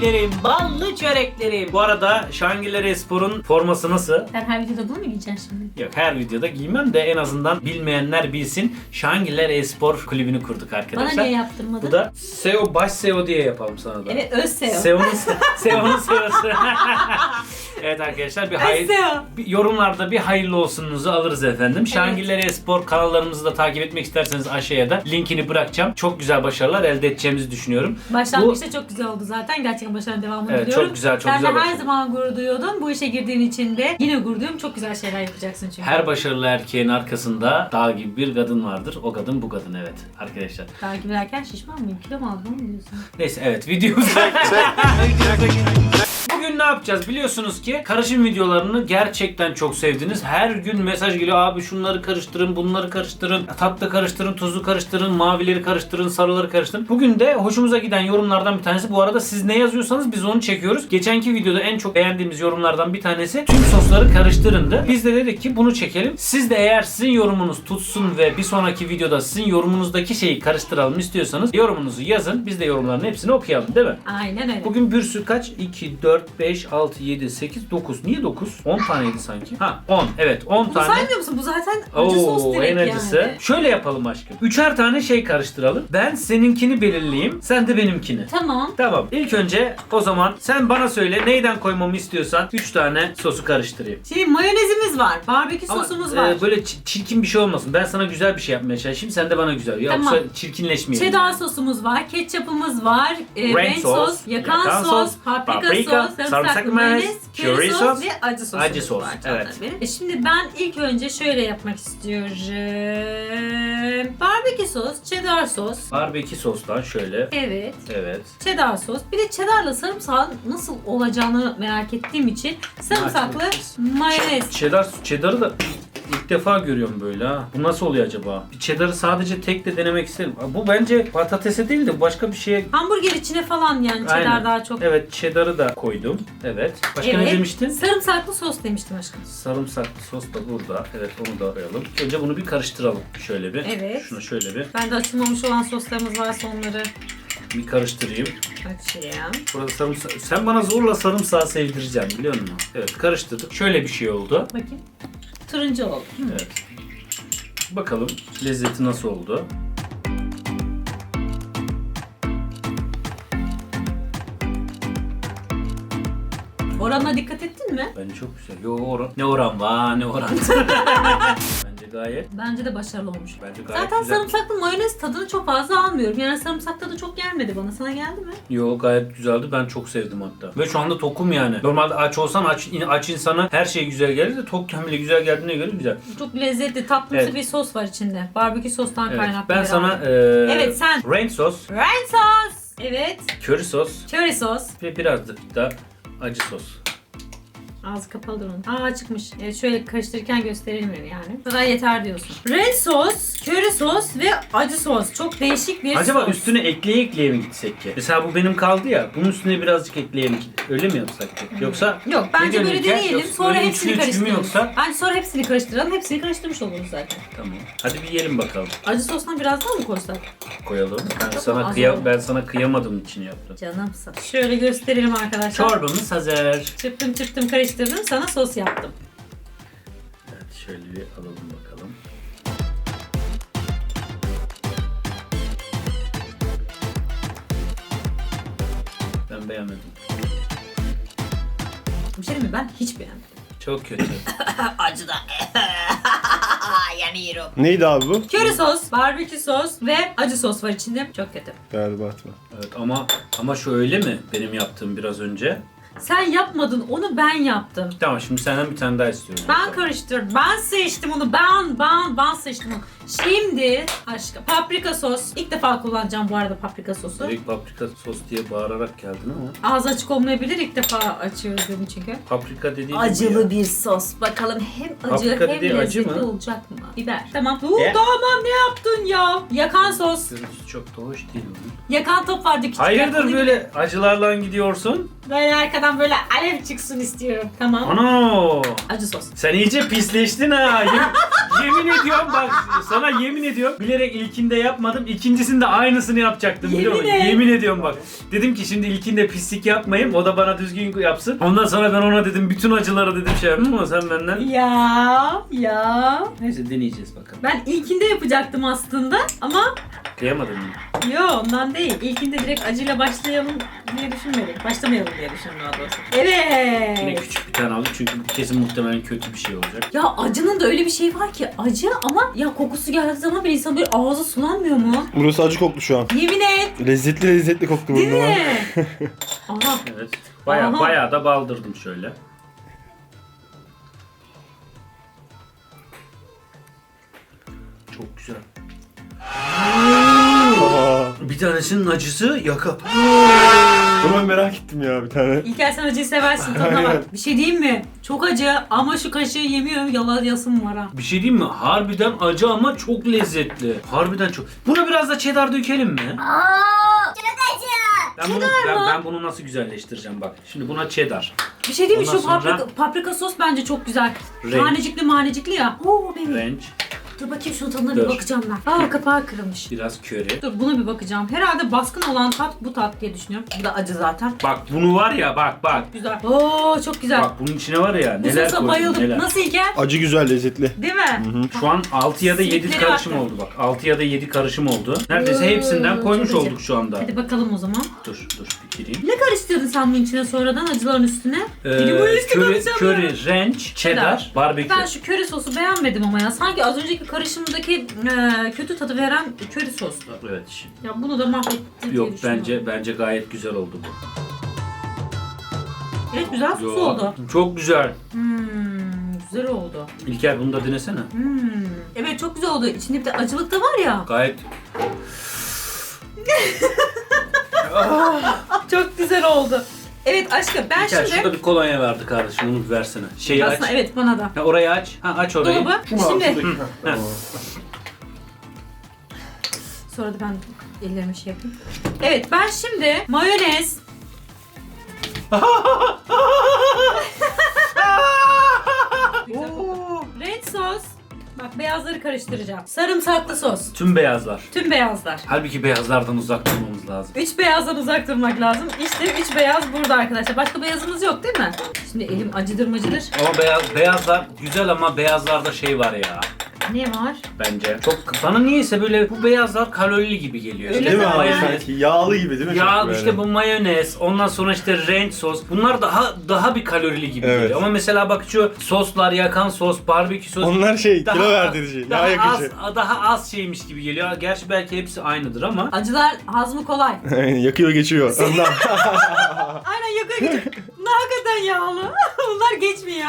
çöreklerim, ballı çöreklerim. Bu arada Şangiller Espor'un forması nasıl? Sen her videoda bunu mu giyeceksin şimdi? Yok her videoda giymem de en azından bilmeyenler bilsin. Şangiller Espor kulübünü kurduk Bana arkadaşlar. niye yaptırmadın? Bu da SEO baş SEO diye yapalım sana da. Evet öz SEO. SEO'nun SEO'nun SEO'su. evet arkadaşlar bir hayır bir yorumlarda bir hayırlı olsununuzu alırız efendim. Şangiller Espor kanallarımızı da takip etmek isterseniz aşağıya da linkini bırakacağım. Çok güzel başarılar elde edeceğimizi düşünüyorum. Başlangıçta çok güzel oldu zaten. Gerçekten başarının devamını Evet, diliyorum. çok güzel, çok Sen güzel de her zaman gurur duyuyordun. Bu işe girdiğin için de yine gurur duyuyorum. Çok güzel şeyler yapacaksın çünkü. Her başarılı erkeğin arkasında dağ gibi bir kadın vardır. O kadın bu kadın evet arkadaşlar. Takip ederken şişman mıyım? Kilo mu aldın mı diyorsun? Neyse evet videomuza yapacağız biliyorsunuz ki karışım videolarını gerçekten çok sevdiniz. Her gün mesaj geliyor abi şunları karıştırın, bunları karıştırın, tatlı karıştırın, tuzu karıştırın, mavileri karıştırın, sarıları karıştırın. Bugün de hoşumuza giden yorumlardan bir tanesi. Bu arada siz ne yazıyorsanız biz onu çekiyoruz. Geçenki videoda en çok beğendiğimiz yorumlardan bir tanesi tüm sosları karıştırındı. Biz de dedik ki bunu çekelim. Siz de eğer sizin yorumunuz tutsun ve bir sonraki videoda sizin yorumunuzdaki şeyi karıştıralım istiyorsanız yorumunuzu yazın. Biz de yorumların hepsini okuyalım değil mi? Aynen öyle. Bugün bir sürü kaç? 2, 4, 5, 6, 7, 8, 9. Niye 9? 10 taneydi sanki. Ha 10. Evet 10 Bunu tane. saymıyor musun? Bu zaten acı sos Oo, direkt en acısı. yani. Şöyle yapalım aşkım. Üçer tane şey karıştıralım. Ben seninkini belirleyeyim. Sen de benimkini. Tamam. Tamam. İlk önce o zaman sen bana söyle neyden koymamı istiyorsan 3 tane sosu karıştırayım. Şimdi mayonezimiz var. Barbekü Ama, sosumuz e, var. böyle çi- çirkin bir şey olmasın. Ben sana güzel bir şey yapmaya çalışayım. Sen de bana güzel. Yoksa Tamam. çirkinleşmeyelim. Cheddar sosumuz var, ketçapımız var, e, Ranch sos, yakan, sos, paprika, sos, sarımsaklı mayonez, köri sos, sos ve acı sosumuz acı sos, evet. benim. E şimdi ben ilk önce şöyle yapmak istiyorum. Barbekü sos, cheddar sos. Barbekü sostan şöyle. Evet. Evet. Cheddar sos. Bir de cheddarla sarımsağın nasıl olacağını merak ettiğim için sarımsaklı mayonez. Cheddar, cheddar'ı da ilk defa görüyorum böyle ha. Bu nasıl oluyor acaba? Bir cheddar'ı sadece tek de denemek isterim. Bu bence patatese değil de başka bir şeye... Hamburger içine falan yani cheddar Aynen. daha çok. Evet cheddar'ı da koydum. Evet. Başka ne Evet. demiştin? Sarımsaklı sos demiştim aşkım. Sarımsaklı sos da burada. Evet onu da koyalım. Önce bunu bir karıştıralım. Şöyle bir. Evet. Şunu şöyle bir. Ben de açılmamış olan soslarımız varsa onları Bir karıştırayım. açayım. Burada sarımsak... Sen bana zorla sarımsağı sevdireceksin biliyor musun? Evet karıştırdık. Şöyle bir şey oldu. Bakayım. Turuncu oldu. Evet. Bakalım lezzeti nasıl oldu? Oranına dikkat ettin mi? Bence çok güzel. Yo oran. Ne oran var ne oran. gayet. Bence de başarılı olmuş. Bence gayet Zaten güzel. sarımsaklı mayonez tadını çok fazla almıyorum. Yani sarımsak tadı çok gelmedi bana. Sana geldi mi? Yo gayet güzeldi. Ben çok sevdim hatta. Ve şu anda tokum yani. Normalde aç olsam aç, aç insana her şey güzel gelir de tokken bile güzel geldiğine göre güzel. Çok lezzetli, tatlımsı Evet. bir sos var içinde. Barbekü sostan Evet. kaynaklı. Ben sana eee Evet, sen. ranch sos, Ranch sos. Evet. köri sos Curry sos. ve birazcık da acı sos. Ağzı kapalıdır onun. Aa çıkmış. Evet şöyle karıştırırken gösterelim yani. Bu kadar yeter diyorsun. Ranch sos, köri sos ve acı sos. Çok değişik bir Acaba sos. üstüne ekleye ekleye mi gitsek ki? Mesela bu benim kaldı ya. Bunun üstüne birazcık ekleyelim. Öyle mi yapsak ki? Yoksa Yok bence böyle deneyelim. Sonra hepsini karıştıralım. yoksa? Bence sonra hepsini karıştıralım. Hepsini karıştırmış oluruz zaten. tamam. Hadi bir yiyelim bakalım. Acı sostan biraz daha mı koysak? Koyalım. Ben sana az kıya oldu. ben sana kıyamadığım için yaptım. Canımsın. Şöyle gösterelim arkadaşlar. Çorbamız hazır. Çırptım çırptım karıştırdım. Sana sos yaptım. Evet şöyle bir alalım bakalım. Ben beğenmedim. Bir şey mi? Ben hiç beğenmedim. Çok kötü. Acı da. Yanıyorum. Neydi abi bu? Köri sos, barbekü sos ve acı sos var içinde. Çok kötü. Berbat mı? evet ama ama şöyle mi benim yaptığım biraz önce? Sen yapmadın onu ben yaptım. Tamam şimdi senden bir tane daha istiyorum. Ben karıştırdım. Ben seçtim onu. Ben, ben, ben seçtim onu. Şimdi aşkım paprika sos. İlk defa kullanacağım bu arada paprika sosu. Direkt paprika sos diye bağırarak geldin ama. Ağzı açık olmayabilir. İlk defa açıyoruz dedim çünkü. Paprika dediğin Acılı bir sos. Bakalım hem acı Paprika hem dediği acı lezzetli mı? olacak mı? Biber. Tamam. Dur Ye. tamam ne yaptın ya? Yakan sos. Görüntüsü çok da hoş değil onun. Yakan top vardı küçük. Hayırdır böyle acılarla gidiyorsun? Böyle Kenardan böyle alev çıksın istiyorum. Tamam. Ana! Acı sos. Sen iyice pisleştin ha. Yemin, yemin ediyorum bak sana yemin ediyorum. Bilerek ilkinde yapmadım. İkincisinde aynısını yapacaktım biliyor musun? Yemin et. Yemin ediyorum bak. Dedim ki şimdi ilkinde pislik yapmayayım. O da bana düzgün yapsın. Ondan sonra ben ona dedim bütün acıları dedim şey yaptım ama sen benden. Ya ya. Neyse deneyeceğiz bakalım. Ben ilkinde yapacaktım aslında ama Diyemedim mi? Yo ondan değil. İlkinde direkt acıyla başlayalım diye düşünmedim. Başlamayalım diye düşündüm daha doğrusu. Evet. Yine küçük bir tane aldım çünkü kesin muhtemelen kötü bir şey olacak. Ya acının da öyle bir şey var ki acı ama ya kokusu geldiği zaman bir insan böyle ağzı sulanmıyor mu? Burası acı koktu şu an. Yemin et. Lezzetli lezzetli koktu Değil burnuma. mi? Aha. Evet. Baya Aha. baya da baldırdım şöyle. Çok güzel. Aa, Bir tanesinin acısı yaka. bunu ben merak ettim ya bir tane. İlker sen acıyı seversin tadına bak. Bir şey diyeyim mi? Çok acı ama şu kaşığı yemiyorum yalan yasım var ha. Bir şey diyeyim mi? Harbiden acı ama çok lezzetli. Harbiden çok. Buna biraz da cheddar dökelim mi? Ben bunu, ben, ben bunu nasıl güzelleştireceğim bak. Şimdi buna cheddar. Bir şey diyeyim mi? Ondan Şu paprika, sonra- paprika sos bence çok güzel. Renk. Manecikli manecikli ya. Oo benim. Ranch, Dur bakayım şunun tadına Dur. bir bakacağım ben. Aa kapağı kırılmış. biraz köri. Dur buna bir bakacağım. Herhalde baskın olan tat bu tat diye düşünüyorum. Bu da acı zaten. Bak bunu var ya bak bak. Güzel. Oo çok güzel. Bak bunun içine var ya bu neler sosa koydum bayıldım. neler. Nasıl İlker? Acı güzel lezzetli. Değil mi? Şu an 6 ya da 7 Simitleri karışım baktım. oldu bak. 6 ya da 7 karışım oldu. Neredeyse Oo, hepsinden koymuş çok acı. olduk şu anda. Hadi bakalım o zaman. Dur dur bitireyim. Ne karıştırdın sen bunun içine sonradan acıların üstüne? Ee, köri, köri, ranch, cheddar, barbekü. Ben şu köri sosu beğenmedim ama ya. Sanki az önceki karışımdaki e, kötü tadı veren köri soslu. Evet şimdi. Ya bunu da mahvetti diye Yok bence bence gayet güzel oldu bu. Evet güzel sos Yo, oldu. Çok güzel. Hmm, güzel oldu. İlker bunu da denesene. Hmm. Evet çok güzel oldu. İçinde bir de acılık da var ya. Gayet Çok güzel oldu. Evet aşkım ben İlker şimdi... şurada bir kolonya verdi kardeşim onu bir versene. Şeyi aç. Aslında evet bana da. Ha, orayı aç. Ha, aç orayı. Dolabı. Şimdi sonra da ben ellerimi şey yapayım. Evet ben şimdi mayonez, Güzel koku. red sos, bak beyazları karıştıracağım. Sarımsaklı sos, Tüm beyazlar. tüm beyazlar. Halbuki beyazlardan uzak durmamız lazım. Üç beyazdan uzak durmak lazım. İşte üç beyaz burada arkadaşlar. Başka beyazımız yok değil mi? Şimdi elim acıdır macıdır. Ama beyaz beyazlar güzel ama beyazlarda şey var ya. Ne var? Bence. Çok bana niyeyse böyle bu beyazlar kalorili gibi geliyor. Öyle Değil mi abi Yani- sanki? Yağlı gibi değil mi? Ya Çok böyle? işte bu mayonez, ondan sonra işte ranch sos. Bunlar daha daha bir kalorili gibi Evet. geliyor. Ama mesela bak şu soslar, yakan sos, barbekü sos. Onlar şey daha- kilo verdirici. Daha Yağ az, daha az şeymiş gibi geliyor. Gerçi belki hepsi aynıdır ama. Acılar hazmı kolay. Yakıyor geçiyor. Ondan. Aynen yakıyor gidiyor. Bunlar hakikaten yağlı. Bunlar geçmiyor.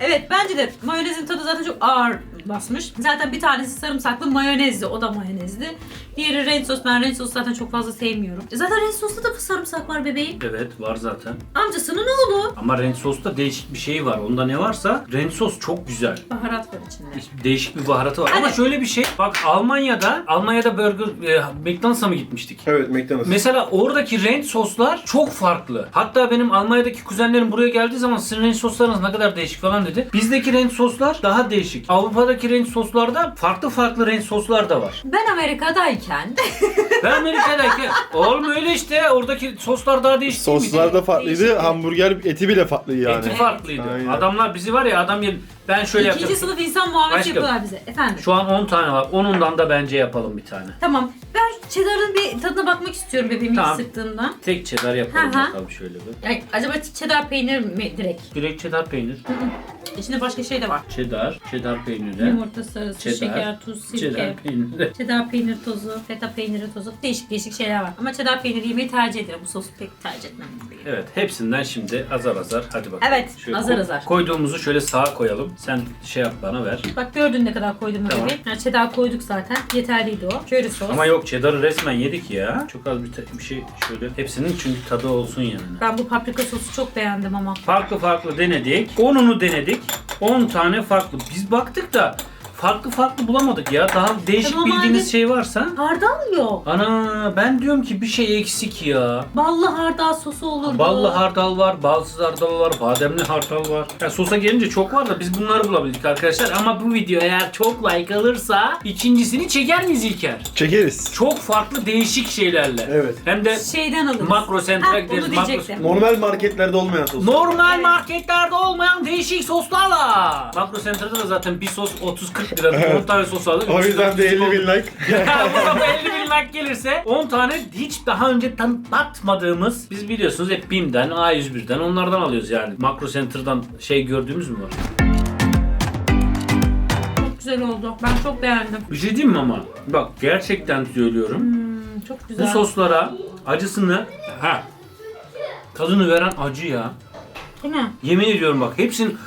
Evet bence de mayonezin tadı zaten çok ağır basmış. Zaten bir tanesi sarımsaklı mayonezli. O da mayonezli. Diğeri ranch sos. Ben ranch sos zaten çok fazla sevmiyorum. E zaten ranch sosta da sarımsak var bebeğim. Evet var zaten. Amcasının oğlu. Ama ranch sosta değişik bir şey var. Onda ne varsa ranch sos çok güzel. Baharat var içinde. Değişik bir baharatı var. Ama şöyle bir şey. Bak Almanya'da, Almanya'da burger, e, McDonald's'a mı gitmiştik? evet McDonald's. Mesela oradaki ranch soslar çok farklı. Hatta benim Almanya'daki kuzenlerim buraya geldiği zaman sizin ranch soslarınız ne kadar değişik falan dedi. Bizdeki ranch soslar daha değişik. Avrupa'daki ranch soslarda farklı farklı ranch soslar da var. Ben Amerika'dayken Ben Amerika'daki oğlum öyle işte oradaki soslar daha değişik değil miydi? Soslar da farklıydı. Hamburger eti bile farklıydı yani. Eti farklıydı. Aynen. Adamlar bizi var ya adam yer ben şöyle ikinci yapacağım. sınıf insan muamelesi Aşkım. yapıyorlar bize. Efendim. Şu an 10 tane var. Onundan da bence yapalım bir tane. Tamam. Ben cheddar'ın bir tadına bakmak istiyorum bebeğim Tamam. ilk sıktığında. Tek cheddar yapalım Hı hı. bakalım şöyle bir. Yani acaba cheddar peynir mi direkt? Direkt cheddar peynir. İçinde başka şey de var. Cheddar, cheddar peyniri. Yumurta sarısı, Cheddar, şeker, tuz, sirke. Cheddar peyniri. Cheddar peynir tozu, feta peyniri tozu. Değişik değişik şeyler var. Ama cheddar peyniri yemeyi tercih ederim. Bu sosu pek tercih etmem. Evet hepsinden şimdi azar azar hadi bakalım. Evet, azar azar. Koyduğumuzu şöyle sağa koyalım. Sen şey yap bana ver. Bak gördün ne kadar koydum Tamam. bebeğim. Yani cheddar koyduk zaten. Yeterliydi o. Köri sos. Ama yok cheddar'ı resmen yedik ya. Çok az bir, bir şey şöyle. Hepsinin çünkü tadı olsun yani. Ben bu paprika sosu çok beğendim ama. Farklı farklı denedik. 10'unu denedik. 10 tane farklı. Biz baktık da farklı farklı bulamadık ya. Daha değişik Tamam, bildiğiniz şey varsa. Hardal yok. Ana ben diyorum ki bir şey eksik ya. Ballı hardal sosu olurdu. Ballı hardal var, balsız hardal var, bademli hardal var. Ya sosa gelince çok var da biz bunları bulabildik arkadaşlar. Ama bu video eğer çok like alırsa ikincisini çeker miyiz İlker? Çekeriz. Çok farklı değişik şeylerle. Evet. Hem de Şeyden alırız. Makro Ha, Center'a gideriz. onu Makro- diyecektim. Normal marketlerde olmayan sos. Normal Evet. marketlerde olmayan değişik soslarla. Makro Center'da da zaten bir sos 30-40 lira. 10 tane sos aldık. O yüzden de 50 bin like. Bu 50 bin like gelirse 10 tane hiç daha önce tanıtmadığımız biz biliyorsunuz hep BİM'den, A101'den onlardan alıyoruz yani. Makro Center'dan şey gördüğümüz mü var? Çok güzel oldu. Ben çok beğendim. Bir şey diyeyim mi ama? Bak gerçekten söylüyorum. Hmm, çok güzel. Bu soslara acısını ha tadını veren acı ya. Değil mi? Yemin ediyorum bak hepsinin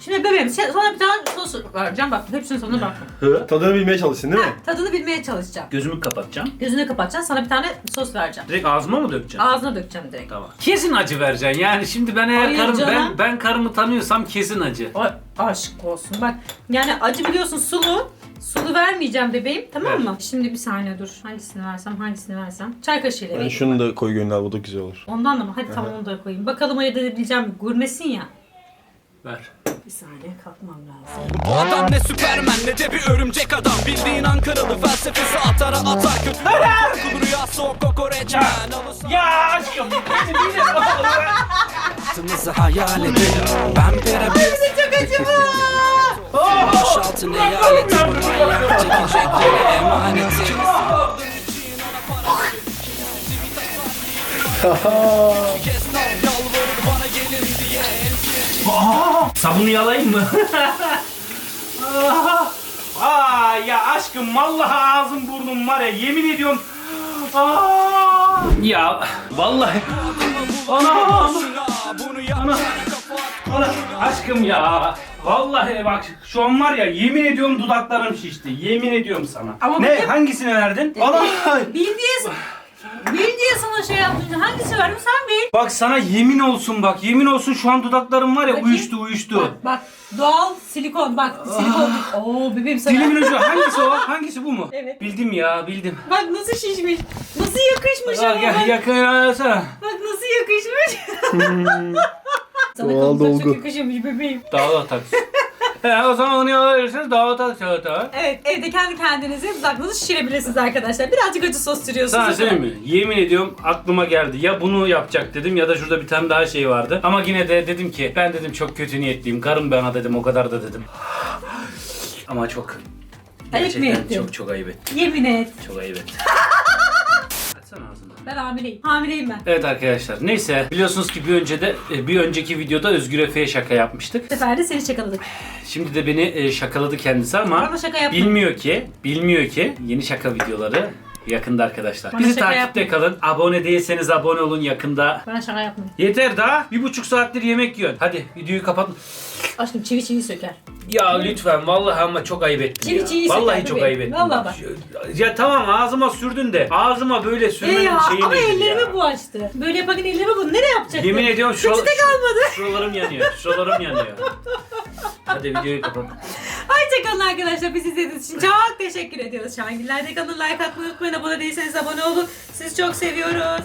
Şimdi bebeğim sen- sana bir tane sos vereceğim bak hepsinin sonuna bak. Hı? Tadını bilmeye çalışsın değil mi? Ha, tadını bilmeye çalışacağım. gözümü kapatacağım. Gözünü kapatacaksın sana bir tane sos vereceğim. Direkt ağzıma mı dökeceğim? Ağzına dökeceğim direkt. Tamam. Kesin acı vereceksin. Yani şimdi ben eğer Hayır karım ben canım. ben karımı tanıyorsam kesin acı. Ay, aşk olsun. Bak yani acı biliyorsun sulu. Sulu vermeyeceğim bebeğim tamam Ver. mı? Şimdi bir saniye dur. Hangisini versem hangisini versem. Çay kaşığıyla Ben vereyim. şunu da koy gönder bu da güzel olur. Ondan da mı? Hadi tamam onu da koyayım. Bakalım ayırt edebileceğim. Gurmesin ya. Ver. Bir saniye kalkmam lazım. Bu adam ne süpermen ne de bir örümcek adam. Bildiğin Ankaralı felsefesi atara atar Kötü korkulu rüyası o kokoreçmen Ya aşkım. hayatınızı hayal edin. Ben birebir Çok acı bu. boşaltın eyaleti Bu manyak çekecekleri emaneti Kes Sabunu yalayayım mı? Aa ya aşkım vallahi ağzım burnum var ya yemin ediyorum. Aa, ya vallahi bunu yap Ana. Ana, aşkım ya. Vallahi bak şu an var ya yemin ediyorum dudaklarım şişti. Yemin ediyorum sana. Ama ne? Hangisini verdin? Ana. Bil diye, bil diye sana şey yaptım. Hangisi verdim sen bil. Bak sana yemin olsun bak. Yemin olsun şu an dudaklarım var ya Bakayım. uyuştu uyuştu. Bak, bak doğal silikon bak silikon. Oo bebeğim sana. Dilimin ucu. Hangisi o? Hangisi bu mu? Evet. Bildim ya bildim. Bak nasıl şişmiş. Nasıl yakışmış Bak ama ya, bak. yakın arasana. Bak nasıl yakışmış. Sana Doğal kalıplar dolgu. çok yakışıyormuş bebeğim. Dağla tak. He o zaman onu alabilirsiniz dağla tak tak. Evet evde kendi kendinize dudaklığınızı şişirebilirsiniz arkadaşlar. Birazcık acı sos sürüyorsunuz. Sana söyleyeyim mi? Yemin ediyorum aklıma geldi. Ya bunu yapacak dedim ya da şurada bir tane daha şey vardı. Ama yine de dedim ki ben dedim çok kötü niyetliyim. Karım bana dedim o kadar da dedim. Ama çok Ayıp mı gerçekten ettin? çok çok ayıp ettim. Yemin et. Çok ayıp ettim. Açsana ağzını. Ben hamileyim. Hamileyim ben. Evet arkadaşlar neyse biliyorsunuz ki bir önce de e, bir önceki videoda Özgür Efe'ye şaka yapmıştık. Bu sefer de seni şakaladık. Şimdi de beni e, şakaladı kendisi ama Bana şaka yapma. bilmiyor ki, bilmiyor ki yeni şaka videoları yakında arkadaşlar. Bana Bizi şaka takipte yapma. kalın. Abone değilseniz abone olun yakında. Bana şaka yapma. Yeter daha. Bir buçuk saattir yemek yiyorsun. Hadi videoyu kapat. Aşkım çivi çivi söker. Ya lütfen vallahi ama çok ayıp ettin Çivi ya. çivi Vallahi söker çok bebeğim. ayıp ettin. Vallahi bak. Ya tamam ağzıma sürdün de ağzıma böyle E sürmenin ya şeyi ama nedir ellerimi ya? bulaştı. Böyle yaparken ellerimi bu. Nereye yapacaktın? Yemin ediyorum şu, Peçete kalmadı. şuralarım yanıyor. Şuralarım yanıyor. Hadi videoyu kapat. Hoşçakalın arkadaşlar. Bizi izlediğiniz için çok teşekkür ediyoruz. Şangiller'de kanalına like atmayı unutmayın. Abone değilseniz abone olun. Sizi çok seviyoruz.